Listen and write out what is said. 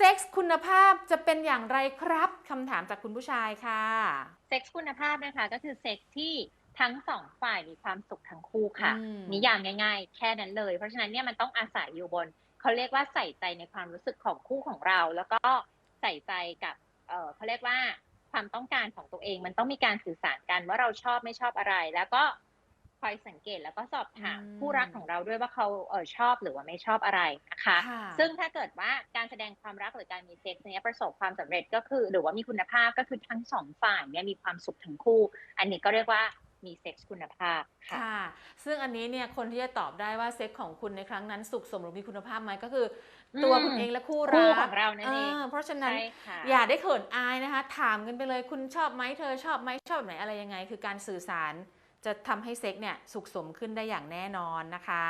เซ็กส์คุณภาพจะเป็นอย่างไรครับคำถามจากคุณผู้ชายค่ะเซ็กส์คุณภาพนะคะก็คือเซ็กส์ที่ทั้งสองฝ่ายมีความสุขทั้งคู่ค่ะอืมนิยามง่าย ๆ แค่นั้นเลย เพราะฉะนั้นเนี่ยมันต้องอาศัยอยู่บน เขาเรียกว่าใส่ใจในความรู้สึกของคู่ของเรา แล้วก็ใส่ใจกับเออเขาเรียกว่าความต้องการของตัวเอง มันต้องมีการสื่อสารกันว่าเราชอบไม่ชอบอะไร แล้วก็ คอยสังเกตแล้วก็สอบถามอืมคู่รักของเราด้วยว่าเขาเออชอบหรือว่าไม่ชอบอะไรนะคะค่ะซึ่งถ้าเกิดว่าการแสดงความรักหรือการมีเซ็กซ์เนี้ยประสบความสำเร็จก็คือ หรือว่ามีคุณภาพก็คือทั้งสองฝ่ายเนี่ยมีความสุขทั้งคู่ อันนี้ก็เรียกว่ามีเซ็กซ์คุณภาพค่ะค่ะซึ่งอันนี้เนี่ยคนที่จะตอบได้ว่าเซ็กของคุณในครั้งนั้นสุขสมหรือมีคุณภาพไหมก็คืออมตัวคุณเองและคู่รักคู่ของเรานั่นเองเพราะฉะนั้นใช่ค่ะอย่าได้เขินอายนะคะ ถามกันไปเลยคุณชอบไหมเธอชอบไหมชอบแบบไหนอะไรยังไง คือการสื่อสาร จะทำให้เซ็กเนี่ยสุขสมขึ้นได้อย่างแน่นอนนะคะ